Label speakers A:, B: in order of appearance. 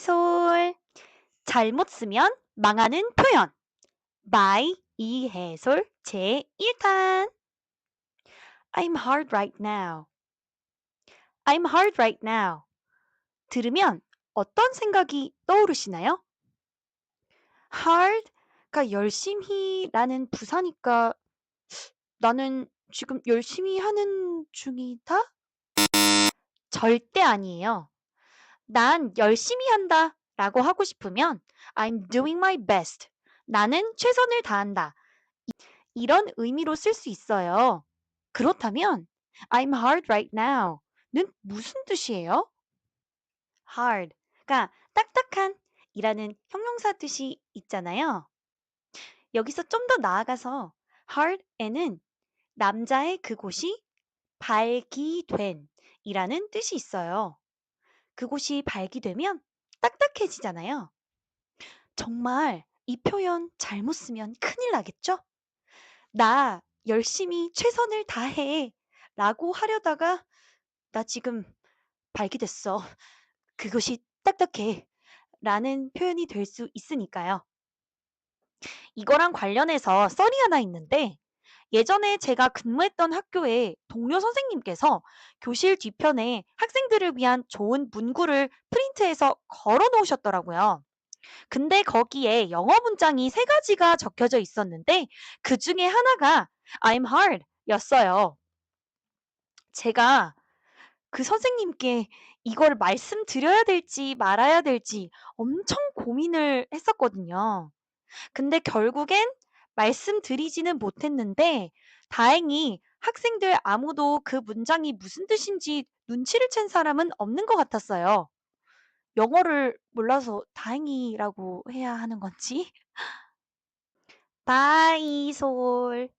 A: 이솔. 잘못 쓰면 망하는 표현. by 이해솔 제1탄. I'm hard right now. I'm hard right now. 들으면 어떤 생각이 떠오르시나요? hard가 열심히 라는 부사니까 나는 지금 열심히 하는 중이다? 절대 아니에요. 난 열심히 한다 라고 하고 싶으면 I'm doing my best. 나는 최선을 다한다. 이- 이런 의미로 쓸 수 있어요. 그렇다면 I'm hard right now 는 무슨 뜻이에요? hard가 딱딱한 이라는 형용사 뜻이 있잖아요. 여기서 좀 더 나아가서 hard에는 남자의 그곳이 발기된 이라는 뜻이 있어요. 그곳이 발기되면 딱딱해지잖아요. 정말 이 표현 잘못 쓰면 큰일 나겠죠? 나 열심히 최선을 다해 라고 하려다가 나 지금 발기됐어. 그것이 딱딱해 라는 표현이 될 수 있으니까요. 이거랑 관련해서 썰이 하나 있는데 예전에 제가 근무했던 학교에 동료 선생님께서 교실 뒤편에 학생들을 위한 좋은 문구를 프린트해서 걸어 놓으셨더라고요. 근데 거기에 영어 문장이 세 가지가 적혀져 있었는데 그 중에 하나가 I'm hard 였어요. 제가 그 선생님께 이걸 말씀드려야 될지 말아야 될지 엄청 고민을 했었거든요. 근데 결국엔 말씀드리지는 못했는데 다행히 학생들 아무도 그 문장이 무슨 뜻인지 눈치를 챈 사람은 없는 것 같았어요. 영어를 몰라서 다행이라고 해야 하는 건지. 바이솔.